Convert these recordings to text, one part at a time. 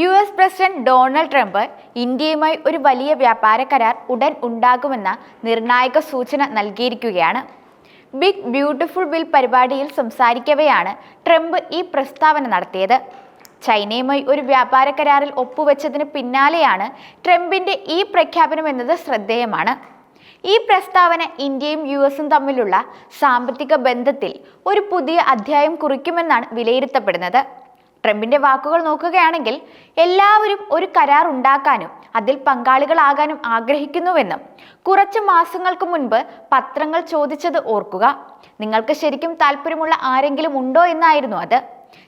U S president Donald Trump ഇന്ത്യയുമായി ഒരു വലിയ വ്യാപാര കരാർ ഉടൻ ഉണ്ടാകുമെന്ന നിർണായക സൂചന നൽകിയിരിക്കുകയാണ്. ബിഗ് ബ്യൂട്ടിഫുൾ ബിൽ പരിപാടിയിൽ സംസാരിക്കവെയാണ് ട്രംപ് ഈ പ്രസ്താവന നടത്തിയത്. ചൈനയുമായി ഒരു വ്യാപാര കരാറിൽ ഒപ്പുവെച്ചതിന് പിന്നാലെയാണ് ട്രംപിന്റെ ഈ പ്രഖ്യാപനം എന്നത് ശ്രദ്ധേയമാണ്. ഈ പ്രസ്താവന ഇന്ത്യയും യു എസും തമ്മിലുള്ള സാമ്പത്തിക ബന്ധത്തിൽ ഒരു പുതിയ അധ്യായം കുറിക്കുമെന്നാണ് വിലയിരുത്തപ്പെടുന്നത്. ട്രംപിന്റെ വാക്കുകൾ നോക്കുകയാണെങ്കിൽ എല്ലാവരും ഒരു കരാർ ഉണ്ടാക്കാനും അതിൽ പങ്കാളികളാകാനും ആഗ്രഹിക്കുന്നുവെന്നും കുറച്ച് മാസങ്ങൾക്ക് മുൻപ് പത്രങ്ങൾ ചോദിച്ചത് ഓർക്കുക. നിങ്ങൾക്ക് ശരിക്കും താല്പര്യമുള്ള ആരെങ്കിലും ഉണ്ടോ എന്നായിരുന്നു അത്.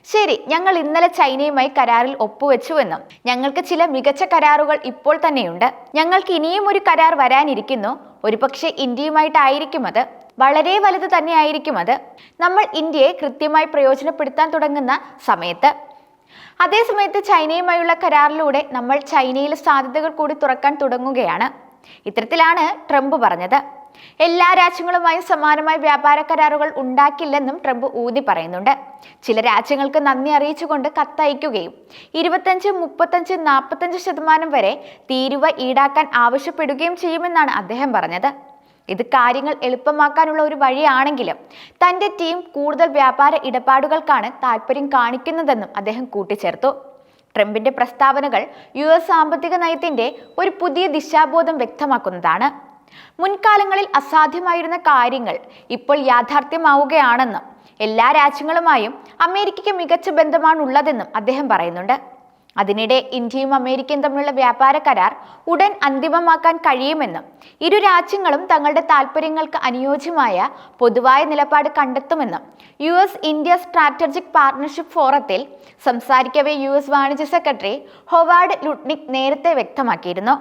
ശരി ഞങ്ങൾ ഇന്നലെ ചൈനയുമായി കരാറിൽ ഒപ്പുവെച്ചുവെന്നും ഞങ്ങൾക്ക് ചില മികച്ച കരാറുകൾ ഇപ്പോൾ തന്നെയുണ്ട്. ഞങ്ങൾക്ക് ഇനിയും ഒരു കരാർ വരാനിരിക്കുന്നു. ഒരുപക്ഷെ ഇന്ത്യയുമായിട്ടായിരിക്കും അത്. വളരെ വലുത് തന്നെയായിരിക്കും അത്. നമ്മൾ ഇന്ത്യയെ കൃത്യമായി പ്രയോജനപ്പെടുത്താൻ തുടങ്ങുന്ന സമയത്ത്. അതേസമയത്ത് ചൈനയുമായുള്ള കരാറിലൂടെ നമ്മൾ ചൈനയിലെ സാധ്യതകൾ കൂടി തുറക്കാൻ തുടങ്ങുകയാണ്. ഇത്തരത്തിലാണ് ട്രംപ് പറഞ്ഞത്. എല്ലാ രാജ്യങ്ങളുമായും സമാനമായ വ്യാപാര കരാറുകൾ ഉണ്ടാക്കില്ലെന്നും ട്രംപ് ഊതി പറയുന്നുണ്ട്. ചില രാജ്യങ്ങൾക്ക് നന്ദി അറിയിച്ചുകൊണ്ട് കത്തയക്കുകയും ഇരുപത്തഞ്ച് മുപ്പത്തഞ്ച് നാൽപ്പത്തഞ്ച് ശതമാനം വരെ തീരുവ ഈടാക്കാൻ ആവശ്യപ്പെടുകയും ചെയ്യുമെന്നാണ് അദ്ദേഹം പറഞ്ഞത്. ഇത് കാര്യങ്ങൾ എളുപ്പമാക്കാനുള്ള ഒരു വഴിയാണെങ്കിലും തന്റെ ടീം കൂടുതൽ വ്യാപാര ഇടപാടുകൾക്കാണ് താല്പര്യം കാണിക്കുന്നതെന്നും അദ്ദേഹം കൂട്ടിച്ചേർത്തു. ട്രംപിന്റെ പ്രസ്താവനകൾ യു എസ് സാമ്പത്തിക നയത്തിന്റെ ഒരു പുതിയ ദിശാബോധം വ്യക്തമാക്കുന്നതാണ്. മുൻകാലങ്ങളിൽ അസാധ്യമായിരുന്ന കാര്യങ്ങൾ ഇപ്പോൾ യാഥാർത്ഥ്യമാവുകയാണെന്നും എല്ലാ രാജ്യങ്ങളുമായും അമേരിക്കയ്ക്ക് മികച്ച ബന്ധമാണുള്ളതെന്നും അദ്ദേഹം പറയുന്നുണ്ട്. അതിനിടെ ഇന്ത്യയും അമേരിക്കയും തമ്മിലുള്ള വ്യാപാര കരാർ ഉടൻ അന്തിമമാക്കാൻ കഴിയുമെന്നും ഇരു രാജ്യങ്ങളും തങ്ങളുടെ താൽപ്പര്യങ്ങൾക്ക് അനുയോജ്യമായ പൊതുവായ നിലപാട് കണ്ടെത്തുമെന്നും U S India strategic partnership ഫോറത്തിൽ സംസാരിക്കവേ യു എസ് വാണിജ്യ സെക്രട്ടറി ഹൊവാർഡ് ലുട്നിക് നേരത്തെ വ്യക്തമാക്കിയിരുന്നു.